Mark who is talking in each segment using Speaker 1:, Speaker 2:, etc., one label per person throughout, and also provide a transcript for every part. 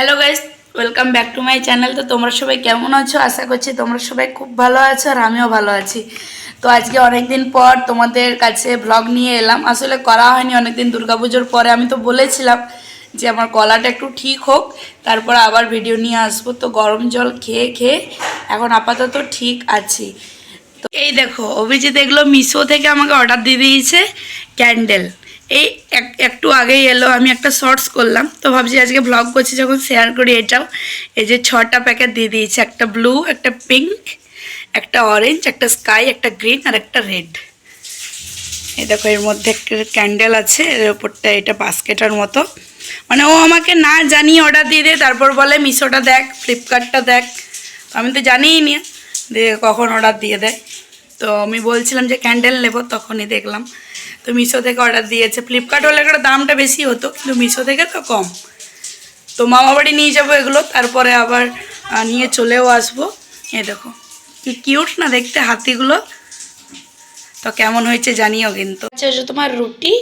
Speaker 1: Hello guys welcome back to my channel তো তোমরা সবাই কেমন আছো? আশা করছি তোমরা সবাই খুব ভালো আছো আর আমিও ভালো আছি। তো আজকে অনেক দিন পর তোমাদের কাছে ব্লগ নিয়ে এলাম। আসলে করা হয়নি অনেক দিন দুর্গাপুজোর পরে, আমি তো বলেছিলাম যে আমার গলাটা একটু ঠিক হোক, তারপর আবার ভিডিও নিয়ে আসব। তো গরম জল খেয়ে খেয়ে এখন আপাতত ঠিক আছি। তো এই দেখো, অভিজিৎ এগুলো মিশো থেকে আমাকে অর্ডার দিয়ে দিয়েছে ক্যান্ডেল এই এক- একটু আগেই এলো, আমি একটা শর্টস করলাম। তো ভাবছি আজকে ব্লগ করছি, যখন শেয়ার করি এটাও। এই যে ছটা প্যাকেট দিয়ে দিয়েছে, একটা ব্লু একটা পিঙ্ক একটা অরেঞ্জ একটা স্কাই একটা গ্রিন আর একটা রেড এই দেখো, এর মধ্যে একটা ক্যান্ডেল আছে, এর ওপরটা এটা বাস্কেটার মতো। মানে ও আমাকে না জানিয়ে অর্ডার দিয়ে দেয়, তারপর বলে, মিশোটা দেখ ফ্লিপকার্টটা দেখ। আমি তো জানিই নি দিয়ে কখন অর্ডার দিয়ে দেয়। তো আমি বলছিলাম যে ক্যান্ডেল নেব, তখনই দেখলাম। তো মিশো থেকে অর্ডার দিয়েছে। ফ্লিপকার্ট হলে একটা দামটা বেশি হতো, কিন্তু মিশো থেকে তো কম। তো মামা বাড়ি নিয়ে যাব এগুলো, তারপরে আবার নিয়ে চলেও আসব। এ দেখো, কি কিউট না দেখতে হাতিগুলো। তো কেমন হয়েছে জানিও কিন্তু। আচ্ছা তোমার রুটি,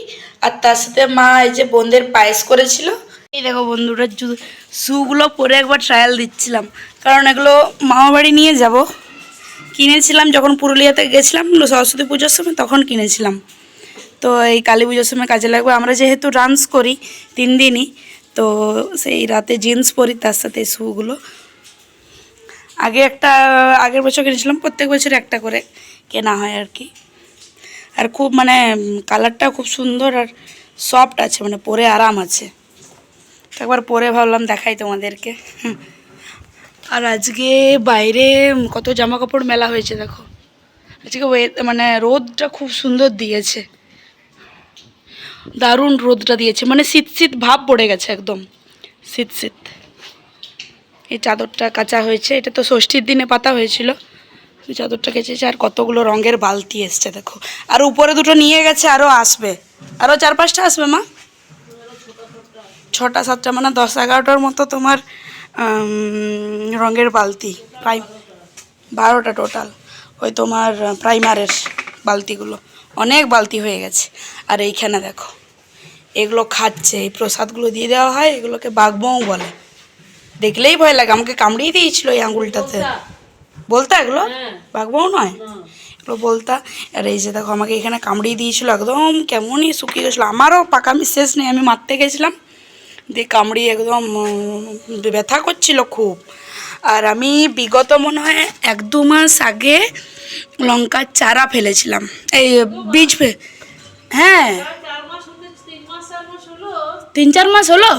Speaker 1: আর তার সাথে মা এই যে বোনদের পায়েস করেছিল। এই দেখো বন্ধুরা শুগুলো পরে একবার ট্রায়াল দিচ্ছিলাম। কারণ এগুলো মামা বাড়ি নিয়ে যাব। কিনেছিলাম, যখন পুরুলিয়াতে গেছিলাম সরস্বতী পুজোর সময়, তখন কিনেছিলাম। তো এই কালী পুজোর সময় কাজে লাগবে। আমরা যেহেতু ডান্স করি তিন দিনই, তো সেই রাতে জিন্স পরি, তার সাথে শুগুলো আগে একটা, আগের বছর কিনেছিলাম, প্রত্যেক বছর একটা করে কেনা হয় আর কি। আর খুব মানে কালারটা খুব সুন্দর আর সফট আছে মানে পরে আরাম আছে। একবার পরে ভাবলাম দেখাই তোমাদেরকে। আর আজকে বাইরে কত জামা কাপড় মেলা হয়েছে দেখো। আজকে মানে রোদটা খুব সুন্দর দিয়েছে। দারুণ রোদটা দিয়েছে। মানে শীত শীত ভাব পড়ে গেছে একদম। শীত শীত। এই চাদরটা কাঁচা হয়েছে। এটা তো ষষ্ঠীর দিনে পাতা হয়েছিল। চাদরটা কেচেছে আর কতগুলো রঙের বালতি এসছে দেখো। আর উপরে দুটো নিয়ে গেছে আরও আসবে। আরও চার পাঁচটা আসবে মা? ছটা সাতটা মানে দশ এগারোটার মতো তোমার রঙের বালতি প্রায় বারোটা টোটাল ওই তোমার প্রাইমারের বালতিগুলো। অনেক বালতি হয়ে গেছে। আর এইখানে দেখো এগুলো খাচ্ছে। এই প্রসাদগুলো দিয়ে দেওয়া হয় এগুলোকে বাঘবউ বলে। দেখলেই ভয় লাগে। আমাকে কামড়িয়ে দিয়েছিল এই আঙুলটাতে। বলতা? এগুলো? বাঘবউ নয়? এগুলো বলতা আর এই যে দেখো, আমাকে এখানে কামড়িয়ে দিয়েছিল একদম, কেমনই শুকিয়ে গেছিল। আমারও পাকামি শেষ নেই, আমি মারতে গেছিলাম। দিয়ে কামড়িয়ে একদম ব্যথা করছিল খুব। আর আমি বিগত মনে হয় এক দু মাস আগে লঙ্কার চারা ফেলেছিলাম। এই বীজ হ্যাঁ। তিন চার মাস হলো?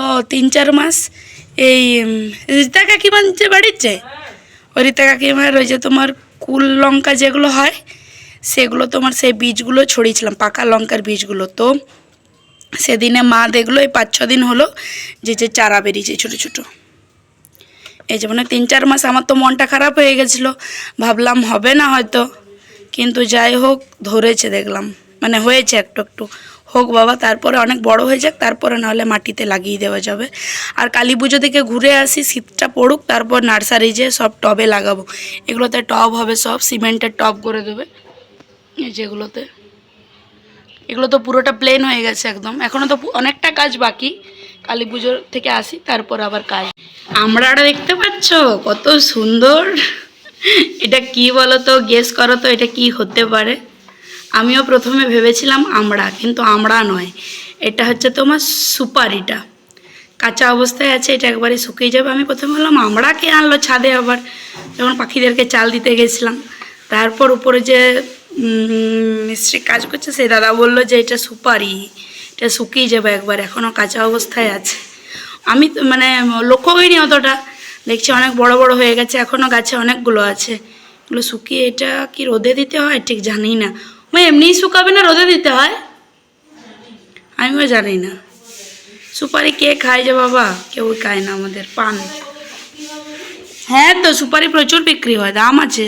Speaker 1: ও, তিন চার মাস। এই রীতা কাকিমার যে বাড়ির ওই রীতা কাকিমার ওই যে তোমার কুল লঙ্কা যেগুলো হয়, সেগুলো তোমার সেই বীজগুলো ছড়িয়েছিলাম, পাকা লঙ্কার বীজগুলো। তো সেদিনে মা দেখল, এই পাঁচ ছ দিন হলো যে যে চারা বেরিয়েছে ছোটো ছোটো। এই যে মানে তিন, চার মাস আমার তো মনটা খারাপ হয়ে গেছিল। ভাবলাম হবে না হয়তো, কিন্তু যাই হোক ধরেছে দেখলাম। মানে হয়েছে একটু একটু। হোক বাবা, তারপরে অনেক বড় হয়ে যাক, তারপরে নাহলে মাটিতে লাগিয়ে দেওয়া যাবে। আর কালী পুজো থেকে ঘুরে আসি, শীতটা পড়ুক, তারপর নার্সারি যে সব টবে লাগাবো। এগুলোতে টব হবে সব, সিমেন্টের টব করে দেবে। এই যেগুলোতে। এগুলো তো পুরোটা প্লেন হয়ে গেছে একদম। এখনও তো অনেকটা কাজ বাকি। কালী পুজোর থেকে আসি, তারপর আবার কাজ। আমরা দেখতে পাচ্ছ? কত সুন্দর। এটা কি বলো তো গেস করো তো, এটা কি হতে পারে? আমিও প্রথমে ভেবেছিলাম আমড়া কিন্তু আমড়া নয়। এটা হচ্ছে তোমার সুপারিটা কাঁচা অবস্থায় আছে, এটা একবারে শুকিয়ে যাবে। আমি প্রথমে বললাম আমড়া কে আনলো ছাদে আবার? যখন পাখিদেরকে চাল দিতে গেছিলাম। তারপর উপরে যে মিস্ত্রি কাজ করছে, সেই দাদা বলল যে, এটা সুপারি এটা শুকিয়ে যাবে একবার এখনও কাঁচা অবস্থায় আছে। আমি মানে লক্ষ্য করিনি অতটা। দেখছি অনেক বড় বড় হয়ে গেছে এখনও গাছে অনেকগুলো আছে। এগুলো শুকিয়ে এটা কি রোদে দিতে হয়? ঠিক জানি না ওই এমনিই শুকাবে না? রোদে দিতে হয়? আমিও জানি না। সুপারি কে খায় যে বাবা? কেউ খায় না আমাদের, পান। হ্যাঁ তো, সুপারি প্রচুর বিক্রি হয়, দাম আছে।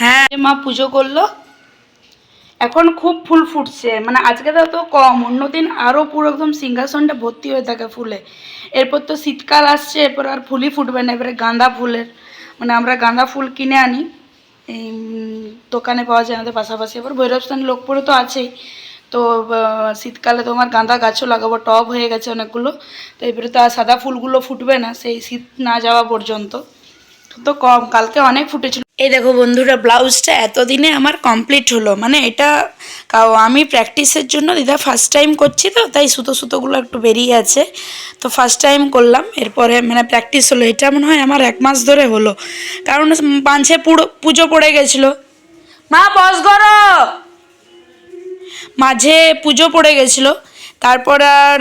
Speaker 1: হ্যাঁ মা পুজো করল। এখন খুব ফুল ফুটছে মানে আজকে তো তো কম, অন্যদিন আরও পুরো একদম সিংহাসনটা ভর্তি হয়ে থাকে ফুলে। এরপর তো শীতকাল আসছে, এরপর আর ফুলই ফুটবে না, এবারে গাঁদা ফুলের মানে আমরা গাঁদা ফুল কিনে আনি। এই দোকানে পাওয়া যায় আমাদের পাশাপাশি। এবার ভৈরবস্থান লোকপুরে তো আছেই। তো শীতকালে তোমার গাঁদা গাছও লাগাবো, টব হয়ে গেছে অনেকগুলো। তো এবারে তো আর সাদা ফুলগুলো ফুটবে না, সেই শীত না যাওয়া পর্যন্ত। তো কম, কালকে অনেক ফুটেছিল। এই দেখো বন্ধুরা ব্লাউজটা এতদিনে আমার কমপ্লিট হলো। মানে এটা কাও- আমি প্র্যাকটিসের জন্য দিদা ফার্স্ট টাইম করছি তো তাই সুতো সুতোগুলো একটু বেরিয়ে আছে। তো ফার্স্ট টাইম করলাম এরপরে মানে প্র্যাকটিস হলো। এটা মনে হয় আমার এক মাস ধরে হলো। কারণ পাঞ্ছে পুরো পুজো পড়ে গেছিল। মা বস করো। মাঝে পুজো পড়ে গেছিল। তারপর আর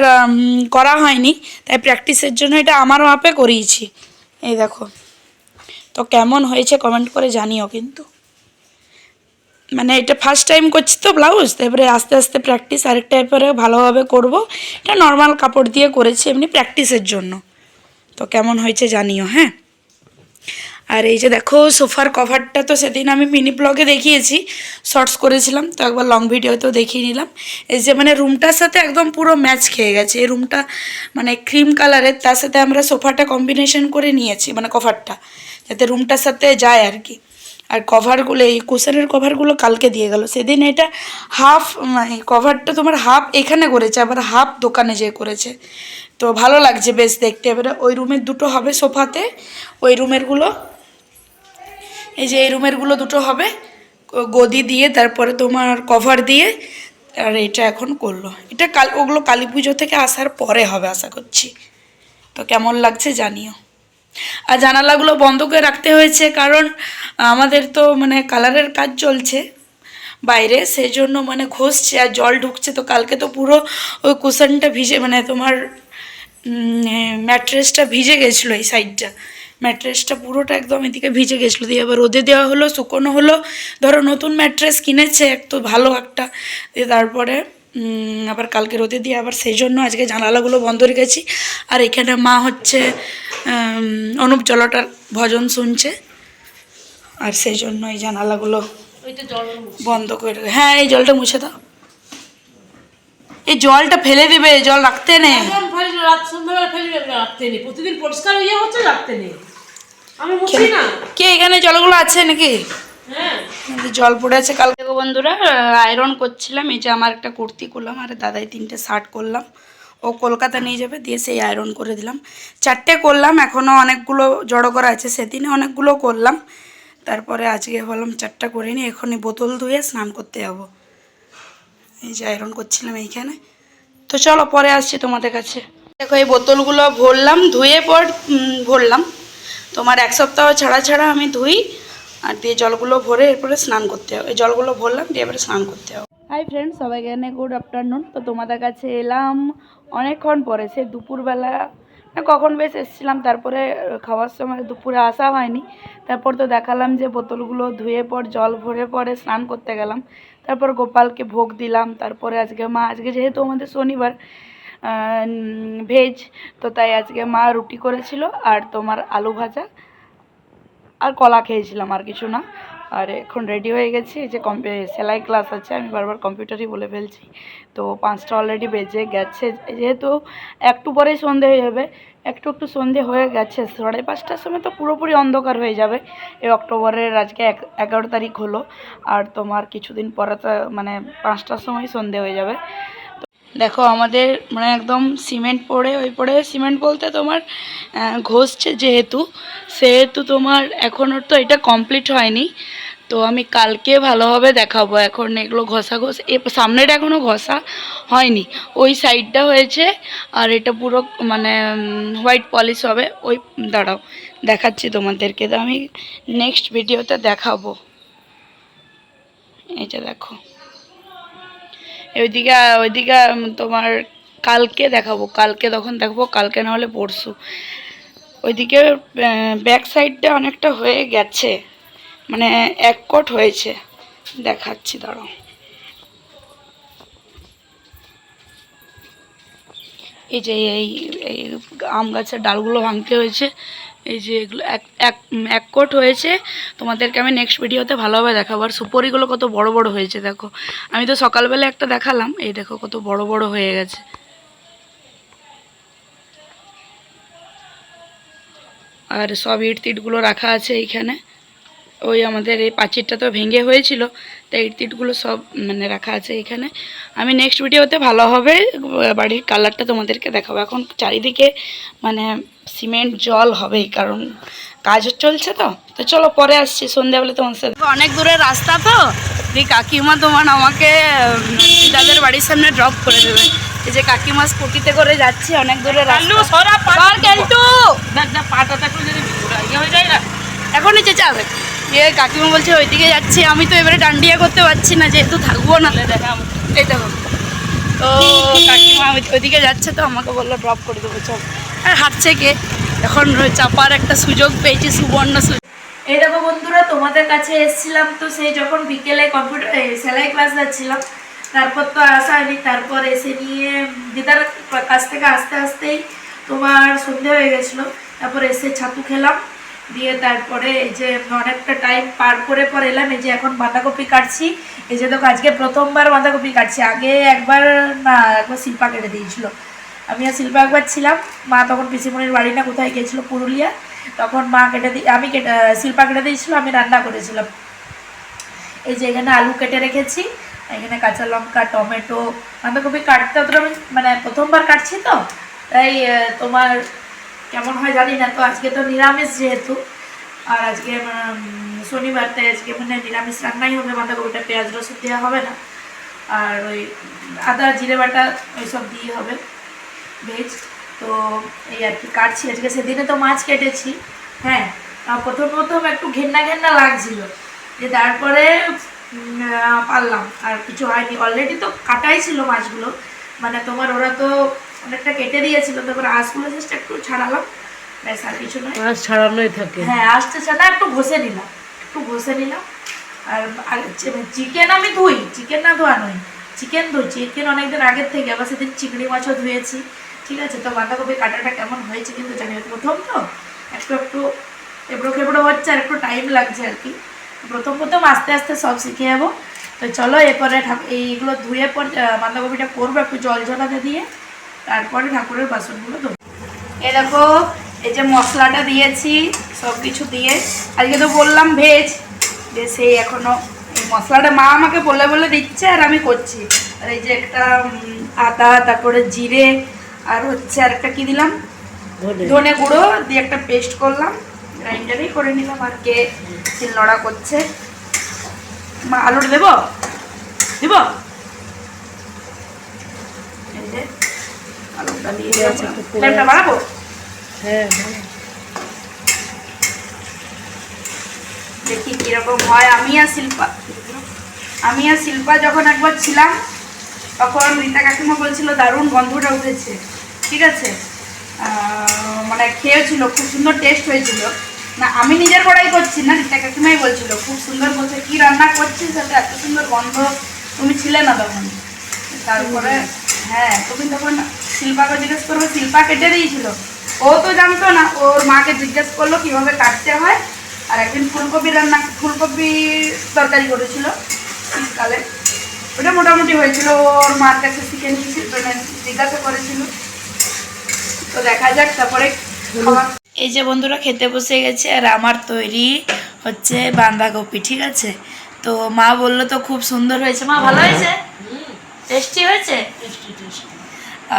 Speaker 1: করা হয়নি। তাই প্র্যাকটিসের জন্য এটা আমার মাপে করিয়েছি। এই দেখো। তো কেমন হয়েছে কমেন্ট করে জানিও কিন্তু। মানে এটা ফার্স্ট টাইম করছি তো ব্লাউজ তারপরে আস্তে আস্তে প্র্যাকটিস আরেকটা এরপরে ভালোভাবে করব। এটা নর্মাল কাপড় দিয়ে করেছি এমনি প্র্যাকটিসের জন্য। তো কেমন হয়েছে জানিও হ্যাঁ? আর এই যে দেখো, সোফার কভারটা তো সেদিন আমি মিনি ব্লগে দেখিয়েছি শর্টস করেছিলাম, তো একবার লং ভিডিওতেও দেখিয়ে নিলাম। এই যে মানে রুমটার সাথে একদম পুরো ম্যাচ খেয়ে গেছে। এই রুমটা মানে ক্রিম কালারের তার সাথে আমরা সোফাটা কম্বিনেশন করে নিয়েছি মানে কভারটা যাতে রুমটার সাথে যায় আর কি। আর কভারগুলো এই কুশনের কভারগুলো কালকে দিয়ে গেল। সেদিন এটা হাফ মানে কভারটা তোমার হাফ এখানে করেছে, আবার হাফ দোকানে যেয়ে করেছে। তো ভালো লাগছে বেশ দেখতে। এবারে ওই রুমের দুটো হবে সোফাতে, ওই রুমেরগুলো এই যে এই রুমেরগুলো দুটো হবে গদি দিয়ে, তারপরে তোমার কভার দিয়ে, আর এটা এখন করল। এটা কাল, ওগুলো কালী পুজো থেকে আসার পরে হবে আশা করছি। তো কেমন লাগছে জানিও। আর জানালাগুলো বন্ধ করে রাখতে হয়েছে, কারণ আমাদের তো মানে কালারের কাজ চলছে বাইরে সেই জন্য মানে ঘষছে আর জল ঢুকছে। তো কালকে তো পুরো ওই কুশনটা ভিজে মানে তোমার ম্যাট্রেসটা ভিজে গেছিল এই সাইডটা ম্যাট্রেসটা পুরোটা একদম এদিকে ভিজে গেছিল। দিয়ে আবার রোদে দেওয়া হলো শুকনো হলো। ধরো নতুন ম্যাট্রেস কিনেছে এক তো ভালো একটা। দিয়ে তারপরে আবার কালকে রোদে দিয়ে আবার সেই জন্য আজকে জানালাগুলো বন্ধ রেখেছি আর এখানে মা হচ্ছে অনুপ জলটার ভজন শুনছে। আর সেই জন্য এই জানালাগুলো বন্ধ করে হ্যাঁ এই জলটা মুছে দাও। এই জলটা ফেলে দিবে জল রাখতে নেই
Speaker 2: রাখতে নেই প্রতিদিন পরিষ্কার ইয়ে হচ্ছে রাখতে নেই
Speaker 1: কে এখানে জলগুলো আছে নাকি?
Speaker 2: হ্যাঁ।
Speaker 1: জল পড়ে আছে কালকে। গো বন্ধুরা আয়রন করছিলাম এই যে আমার একটা কুর্তি করলাম আর দাদাই তিনটে শার্ট করলাম। ও কলকাতা নিয়ে যাবে দিয়ে সেই আয়রন করে দিলাম। চারটে করলাম এখনও অনেকগুলো জড়ো করা আছে সেদিনে অনেকগুলো করলাম। তারপরে আজকে বললাম চারটা করে নিই এখনই বোতল ধুয়ে স্নান করতে যাব। এই যে আয়রন করছিলাম এইখানে। তো চলো পরে আসছি তোমাদের কাছে। দেখো এই বোতলগুলো ভরলাম ধুয়ে পর ভরলাম। তোমার এক সপ্তাহ ছাড়া ছাড়া আমি ধুই আর দিয়ে জলগুলো ভরে এরপরে স্নান করতে হবে। এই জলগুলো ভরলাম, দিয়ে এবারে স্নান করতে হবে। হাই ফ্রেন্ড সবাইকে এনে গুড আফটারনুন তো তোমাদের কাছে এলাম অনেকক্ষণ পরে, সে দুপুরবেলা কখন বেশ এসেছিলাম, তারপরে খাওয়ার সময় দুপুরে আসা হয়নি। তারপর তো দেখালাম যে বোতলগুলো ধুয়ে পর, জল ভরে পরে স্নান করতে গেলাম। তারপর গোপালকে ভোগ দিলাম, তারপরে আজকে মা, আজকে যেহেতু আমাদের শনিবার ভেজ। তো তাই আজকে মা রুটি করেছিল আর তোমার আলু ভাজা। আর কলা খেয়েছিলাম, আর কিছু না। আর এখন রেডি হয়ে গেছি। যে কম্পি সেলাই ক্লাস আছে, আমি বারবার কম্পিউটারই বলে ফেলছি। তো পাঁচটা অলরেডি বেজে গেছে। যেহেতু একটু পরেই সন্ধে হয়ে যাবে, একটু একটু সন্ধে হয়ে গেছে, সাড়ে পাঁচটার সময় তো পুরোপুরি অন্ধকার হয়ে যাবে। এই অক্টোবরের আজকে এগারো তারিখ হলো। আর তোমার কিছুদিন পরে তো মানে পাঁচটার সময় সন্ধে হয়ে যাবে। দেখো, আমাদের মানে একদম সিমেন্ট পড়ে, ওই পড়ে সিমেন্ট বলতে তোমার ঘষছে যেহেতু, সেহেতু তোমার এখনও তো এটা কমপ্লিট হয়নি। তো আমি কালকে ভালোভাবে দেখাবো, এখন এগুলো ঘষা ঘষ সামনেটা এখনও ঘষা হয়নি। ওই সাইডটা হয়েছে, আর এটা পুরো মানে হোয়াইট পলিশ হবে। ওই, দাঁড়াও, দেখাচ্ছি তোমাদেরকে। তো আমি নেক্সট ভিডিওতে দেখাবো। যে দেখো। ওইদিকে ওইদিকে তোমার কালকে দেখাবো। কালকে তখন দেখব, কালকে না হলে পরশু। ওইদিকে ব্যাক সাইডটা অনেকটা হয়ে গেছে। মানে এক কোট হয়েছে। দেখাচ্ছি ধরো এই যে এই আম গাছের ডালগুলো ভাঙতে হয়েছে। এই যে এগুলো এক এক এক কোট হয়েছে। তোমাদেরকে আমি নেক্সট ভিডিওতে ভালোভাবে দেখাবো। আর সুপরিগুলো কত বড় বড় হয়েছে, দেখো। আমি তো সকালবেলা একটা দেখালাম, এই দেখো কত বড় বড় হয়ে গেছে। আর সব ইট টিটগুলো রাখা আছে এইখানে। ওই আমাদের এই পাঁচিরটা তো ভেঙে হয়েছিল ইট টিটগুলো সব মানে রাখা আছে এখানে। আমি নেক্সট ভিডিওতে ভালো হবে বাড়ির কালারটা তোমাদেরকে দেখাবো। এখন চারিদিকে মানে সিমেন্ট জল হবেই কারণ কাজ চলছে তো। তো চলো পরে আসছি সন্ধ্যাবেলা তোমার সাথে। অনেক দূরের রাস্তা তো। এই কাকিমা তোমার আমাকে তাদের বাড়ির সামনে ড্রপ করে দেবে। এই যে কাকিমা স্কুটিতে করে যাচ্ছি অনেক দূরে রাস্তা।
Speaker 2: সরা পা-
Speaker 1: চল, এ, কাকিমা বলছে, ওইদিকে যাচ্ছি। আমি তো এবারে ডান্ডিয়া করতে পারছি না, যেহেতু থাকব না তো কাকিমা ওইদিকে যাচ্ছে তো, আমাকে বলল ড্রপ করে দেবো, চল। আর হাঁটছে কে? এখন চাপার একটা সুযোগ পেয়েছি, সুবর্ণ সুযোগ। এই দেখো বন্ধুরা, তোমাদের কাছে এসেছিলাম তো, সেই যখন বিকেলে কম্পিউটার সেলাই ক্লাস যাচ্ছিলাম, তারপর তো আসা হয়নি, তারপর এসে নিয়ে দিদার কাছ থেকে আসতে আসতেই তোমার সন্ধে হয়ে গেছিল, তারপর এসে ছাতু খেলাম। দিয়ে তারপরে এই যে অনেকটা টাইম পার করে পর এলাম, এই যে এখন বাঁধাকপি কাটছি। এই যে দেখো, আজকে প্রথমবার বাঁধাকপি কাটছি। আগে একবার না, একবার শিল্পা কেটে দিয়েছিল। আমি আর শিল্পা একবার ছিলাম। মা তখন পিসিমণির বাড়ি না, কোথায় গিয়েছিল? পুরুলিয়া। তখন মা কেটে দি আমি কেটে, শিল্পা কেটে দিয়েছিল, আমি রান্না করেছিলাম। এই যে এখানে আলু কেটে রেখেছি। এখানে কাঁচা লঙ্কা, টমেটো, বাঁধাকপি কাটতে অতটা মানে প্রথমবার কাটছি তো। তাই তোমার কেমন হয় জানি না, তো আজকে তো নিরামিষ যেহেতু, আর আজকে শনিবার, তাই আজকে মানে নিরামিষ রান্নাই হবে, বাঁধাকপিটা, পেঁয়াজ, রসুন দেওয়া হবে না, আর ওই আদা, জিরে বাটা ওইসব দিয়ে হবে ভেজ তো এই আর কি কাটছি। আজকে সেদিনে তো মাছ কেটেছি হ্যাঁ প্রথম প্রথম একটু ঘেন্না ঘেন্না লাগছিল যে তারপরে পারলাম, আর কিছু হয়নি। অলরেডি তো কাটাই ছিল মাছগুলো মানে তোমার ওরা তো অনেকটা কেটে দিয়েছিল তারপর আঁশগুলো জাস্ট একটু ছাড়ালাম। ব্যাস আর কিছু নয়।
Speaker 2: মাছ ছাড়ানোই থাকে।
Speaker 1: হ্যাঁ আসতে ছাড়া একটু ঘষে নিলাম। একটু ঘষে নিলাম। আর চিকেন আমি ধুই। চিকেন না ধোয়া নয়। চিকেন ধুই। চিকেন অনেকদিন আগের থেকে আবার সেদিন চিংড়ি মাছও ধুয়েছি। ঠিক আছে? তো বাঁধাকপি কাটাটা কেমন হয়েছে কিন্তু জানি। প্রথম তো একটু একটু এবড়ো খেবড়ো হচ্ছে আর একটু টাইম লাগছে আর কি। প্রথম প্রথম আস্তে আস্তে সব শিখে যাব। তো চলো এরপরে এইগুলো ধুয়ে পর বাঁধাকপিটা করব একটু জল ঝরাতে দিয়ে। তারপরে ঠাকুরের বাসনগুলো ধোবো। এ দেখো এই যে মশলাটা দিয়েছি সব কিছু দিয়ে। আজকে তো বললাম ভেজ যে সেই এখনও এই মশলাটা মা আমাকে বলে বলে দিচ্ছে আর আমি করছি। আর এই যে একটা আদা তারপরে জিরে আর হচ্ছে আর একটা কি দিলাম? ধনে গুঁড়ো। দিয়ে একটা পেস্ট করলাম। গ্রাইন্ডারেই করে নিলাম আর কে শিলনোড়া করছে। মা আলুটা দেবো? দিব? এই যে আলুটা দিয়ে দিয়েছি ফ্লেমটা বাড়াবো দেখি কীরকম হয়। আমি আর শিল্পা। আমি আর শিল্পা যখন একবার ছিলাম, তখন রীতা কাকিমা বলছিল, দারুণ গন্ধটা উঠেছে। ঠিক আছে? মানে খেয়েছিল, খুব সুন্দর টেস্ট হয়েছিল। না, আমি নিজের কড়াই করছি না, রীতা কাকিমাই বলছিল, খুব সুন্দর বলছে, কি রান্না করছিস? সেটা এত সুন্দর গন্ধ। তুমি ছিলে না তখন। তারপরে হ্যাঁ তুমি তখন শিল্পাকে জিজ্ঞেস করব শিল্পা কেটে দিয়েছিল। ও তো জানতো না ওর মাকে জিজ্ঞেস করল কীভাবে কাটতে হয়। আর একদিন ফুলকপি রান্না ফুলকপি তরকারি করেছিল শীতকালে। ওটা মোটামুটি হয়েছিল ওর মার কাছে শিখে নিয়েছিল মানে জিজ্ঞাসা করেছিল। তো দেখা যাক তারপরে এই যে বন্ধুরা খেতে বসে গেছে আর আমার তৈরি হচ্ছে বাঁধাকপি ঠিক আছে? তো মা বলল তো খুব সুন্দর হয়েছে। মা ভালো হয়েছে? টেস্টি হয়েছে?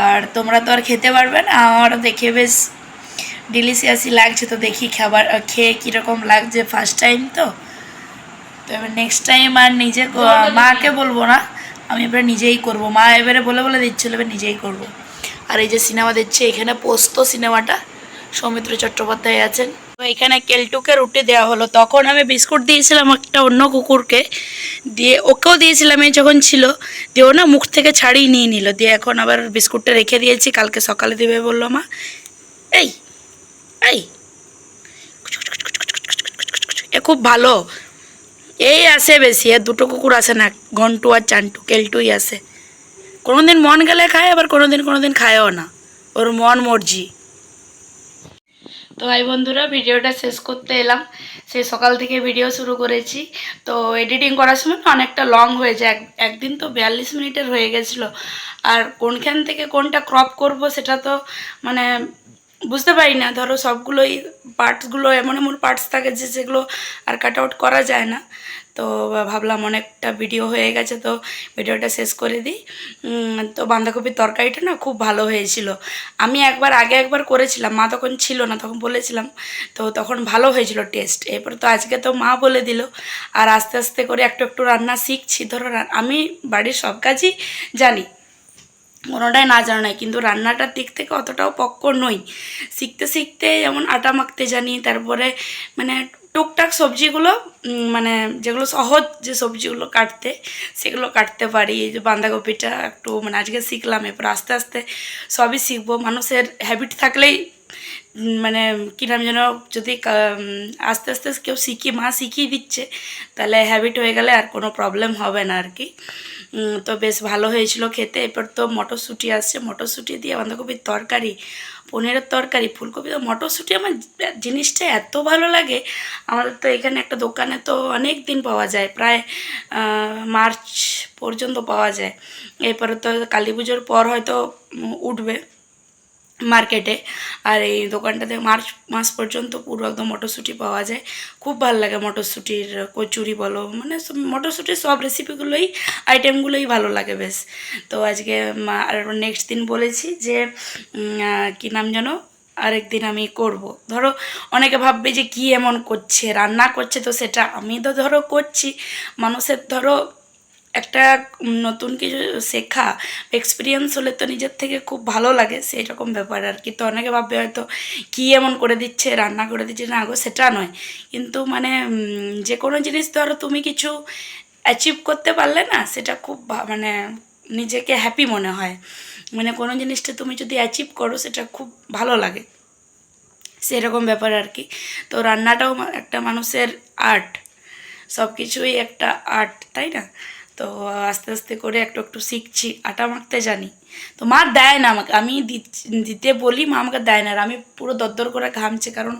Speaker 1: আর তোমরা তো আর খেতে পারবে না আমার দেখে বেশ ডিলিশিয়াসই লাগছে। তো দেখি খাবার খেয়ে কীরকম লাগছে ফার্স্ট টাইম তো। তো এবার নেক্সট টাইম আর নিজে মাকে বলব না আমি এবারে নিজেই করব। মা এবারে বলে বলে দিচ্ছিল এবার নিজেই করব। আর এই যে সিনেমা দিচ্ছে এখানে পোস্ত সিনেমাটা সৌমিত্র চট্টোপাধ্যায় আছেন। তো এখানে কেলটুকে রুটি দেওয়া হলো। তখন আমি বিস্কুট দিয়েছিলাম একটা অন্য কুকুরকে। দিয়ে ওকেও দিয়েছিলাম, এই যখন ছিল। দিয়ে ও না মুখ থেকে ছাড়িয়ে নিয়ে নিল। দিয়ে এখন আবার বিস্কুটটা রেখে দিয়েছি, কালকে সকালে দেবে বলল মা। এই এই। এ খুব ভালো। এই আসে বেশি আর দুটো কুকুর আসে না, ঘন্টু আর চান্টু, কেলটুই আসে কোনোদিন মন গেলে খায়, আবার কোনোদিন কোনোদিন খায়ও না। ওর মন মর্জি। তো ভাই বন্ধুরা, ভিডিওটা শেষ করতে এলাম। সেই সকাল থেকে ভিডিও শুরু করেছি। তো এডিটিং করার সময় অনেকটা লং হয়েছে এক, একদিন তো বিয়াল্লিশ মিনিটের হয়ে গেছিল। আর কোনখান থেকে কোনটা ক্রপ করব সেটা তো মানে বুঝতে পারি না। ধরো সবগুলোই পার্টসগুলো এমন এমন পার্টস থাকে যে যেগুলো আর কাট আউট করা যায় না। তো ভাবলাম অনেকটা ভিডিও হয়ে গেছে, তো ভিডিওটা শেষ করে দিই। তো বাঁধাকপির তরকারিটা না খুব ভালো হয়েছিল। আমি একবার আগে একবার করেছিলাম, মা তখন ছিল না, তখন বলেছিলাম, তো তখন ভালো হয়েছিল টেস্ট এরপর তো আজকে তো মা বলে দিল। আর আস্তে আস্তে করে একটু একটু রান্না শিখছি। ধরো আমি বাড়ির সব কাজই জানি, কোনোটাই না জানা নাই, কিন্তু রান্নাটার দিক থেকে অতটাও পক্ক নই। শিখতে শিখতে যেমন আটা মাখতে জানি, তারপরে মানে টুকটাক সবজিগুলো মানে যেগুলো সহজ যে সবজিগুলো কাটতে, সেগুলো কাটতে পারি। এই যে বাঁধাকপিটা একটু মানে আজকে শিখলাম, এরপর আস্তে আস্তে সবই শিখব। মানুষের হ্যাবিট থাকলেই মানে কী নাম যেন, যদি আস্তে আস্তে কেউ শিখি, মা শিখিয়ে দিচ্ছে, তাহলে হ্যাবিট হয়ে গেলে আর কোনো প্রবলেম হবে না আর কি। তো বেশ ভালো হয়েছিল খেতে। এরপর তো মটরশুঁটি আসছে। মটরশুঁটি দিয়ে বাঁধাকপির তরকারি, পনিরের তরকারি, ফুলকপি। তো মটরশুঁটি আমার জিনিসটা এত ভালো লাগে। আমাদের তো এখানে একটা দোকানে তো অনেক দিন পাওয়া যায়। প্রায় মার্চ পর্যন্ত পাওয়া যায়। এরপরে তো কালী পুজোর পর হয়তো উঠবে। মার্কেটে। আর এই দোকানটাতে মার্চ মাস পর্যন্ত পুরো একদম মটরশুঁটি পাওয়া যায়। খুব ভালো লাগে মটরশুঁটির কচুরি বলো মানে মটরশুঁটির সব রেসিপিগুলোই আইটেমগুলোই ভালো লাগে বেশ। তো আজকে আর নেক্সট দিন বলেছি যে কী নাম যেন, আরেকদিন আমি করব। ধরো, অনেকে ভাববে যে কি এমন করছে, রান্না করছে তো সেটা আমি তো ধরো করছি। মানুষের ধরো একটা নতুন কিছু শেখা এক্সপিরিয়েন্স হলে তো নিজের থেকে খুব ভালো লাগে সেই রকম ব্যাপার আর কি। তো অনেকে ভাববে হয়তো কী এমন করে দিচ্ছে, রান্না করে দিচ্ছে, না গো সেটা নয়। কিন্তু মানে যে কোনো জিনিস ধরো তুমি কিছু অ্যাচিভ করতে পারলে না, সেটা খুব মানে নিজেকে হ্যাপি মনে হয়। মানে কোনো জিনিসটা তুমি যদি অ্যাচিভ করো, সেটা খুব ভালো লাগে। সেরকম ব্যাপার আর কি। তো রান্নাটাও একটা মানুষের আর্ট সব কিছুই একটা আর্ট তাই না? তো আস্তে আস্তে করে একটু একটু শিখছি আটা মাখতে জানি। তো মা দেয় না আমাকে। আমি দিতে বলি, মা আমাকে দেয় না। আর আমি পুরো দরদর করে ঘামছে, কারণ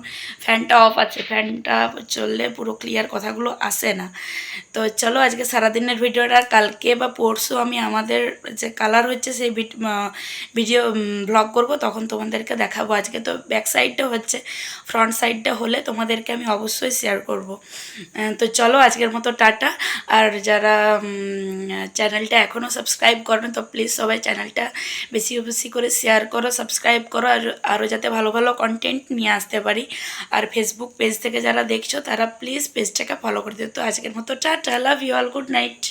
Speaker 1: ফ্যানটা অফ আছে। ফ্যানটা চললে পুরো ক্লিয়ার কথাগুলো আসে না। তো চলো, আজকে সারাদিনের ভিডিওটা, কালকে বা পরশু আমি আমাদের যে কালার হচ্ছে, সেই ভিডিও ব্লগ করব, তখন তোমাদেরকে দেখাবো। আজকে তো ব্যাক সাইডটা হচ্ছে ফ্রন্ট সাইডটা হলে তোমাদেরকে আমি অবশ্যই শেয়ার করব। তো চলো, আজকের মতো টাটা। আর যারা চ্যানেলটা এখনও সাবস্ক্রাইব করবে তো প্লিজ সবাই চ্যানেলটা বেশি বেশি করে শেয়ার করো সাবস্ক্রাইব করো, আর আরও যাতে ভালো ভালো কন্টেন্ট নিয়ে আসতে পারি। আর ফেসবুক পেজ থেকে যারা দেখছ, তারা প্লিজ পেজটাকে ফলো করে দিও। তো আজকের মতো টা love you all good night